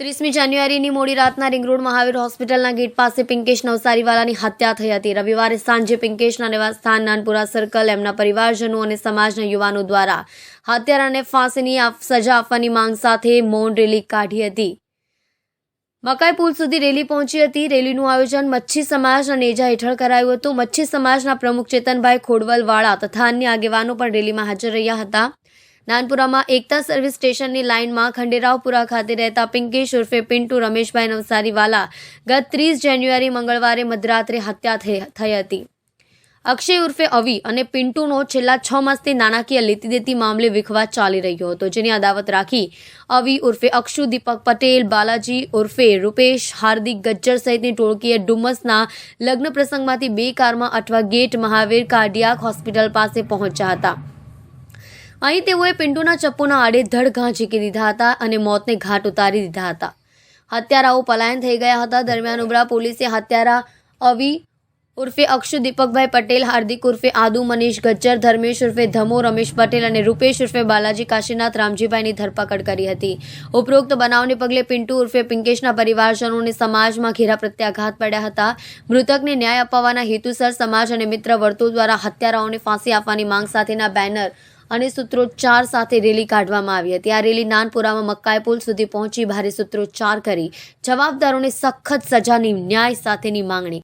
ત્રીસમી જાન્યુઆરીની મોડી રાતના રિંગરોડ મહાવીર હોસ્પિટલના ગેટ પાસે પિંકેશ નવસારીવાલાની હત્યા થઈ હતી. રવિવારે સાંજે પિંકેશના નિવાસસ્થાન નાનપુરા સર્કલ એમના પરિવારજનો અને સમાજના યુવાનો દ્વારા હત્યારાને ફાંસીની સજા આપવાની માંગ સાથે મૌન રેલી કાઢી હતી. મકાઈ પુલ સુધી રેલી પહોંચી હતી. રેલીનું આયોજન મચ્છી સમાજના નેજા હેઠળ કરાયું હતું. મચ્છી સમાજના પ્રમુખ ચેતનભાઈ ખોડવલવાળા તથા અન્ય આગેવાનો પણ રેલીમાં હાજર રહ્યા હતા. નાનપુરામાં એકતા સર્વિસ સ્ટેશનની લાઇનમાં ખંડેરાવપુરા ખાતે રહેતા પિંકેશ ઉર્ફે પિન્ટુ રમેશભાઈ નવસારીવાલા ગત ત્રીસ જાન્યુઆરી મંગળવારે મધરાત્રે હત્યા થઈ હતી. અક્ષય ઉર્ફે અવી અને પિન્ટુનો છેલ્લા છ માસથી નાણાકીય લેતી દેતી મામલે વિખવાદ ચાલી રહ્યો હતો, જેની અદાવત રાખી અવી ઉર્ફે અક્ષુ દીપક પટેલ, બાલાજી ઉર્ફે રૂપેશ હાર્દિક ગજ્જર સહિતની ટોળકીએ ડુમસના લગ્ન પ્રસંગમાંથી બે કારમાં Athwa gate Mahavir cardiac hospital પાસે પહોંચ્યા હતા. અહીં તેઓએ પિન્ટુના ચપ્પુના આડેધડ ઘા ઝીકી દીધા હતા અને મોતને ઘાટ ઉતારી દીધા હતા. હત્યારાઓ પલાયન થઈ ગયા હતા. દરમિયાન ઉબરા પોલીસે હત્યારા અવી ઉર્ફે અક્ષુ દીપકભાઈ પટેલ, હાર્દિક ઉર્ફે આદુ મનીષ ગજ્જર, ધર્મેશ ઉર્ફે ધમો, રમેશ પટેલ અને રૂપેશ ઉર્ફે બાલાજી કાશીનાથ રામજીભાઈની ધરપકડ કરી હતી. ઉપરોક્ત બનાવને પગલે પિન્ટુ ઉર્ફે પિંકેશના પરિવારજનોને સમાજમાં ઘેરા પ્રત્યાઘાત પડ્યા હતા. મૃતકને ન્યાય અપાવવાના હેતુસર સમાજ અને મિત્ર વર્તુળ દ્વારા હત્યારાઓને ફાંસી આપવાની માંગ સાથેના બેનર અને સૂત્રોચ્ચાર સાથે રેલી કાઢવામાં આવી હતી. આ રેલી નાનપુરામાં મક્કાઈ પુલ સુધી પહોંચી ભારે સૂત્રોચ્ચાર કરી જવાબદારોને સખત સજાની ન્યાય સાથેની માંગણી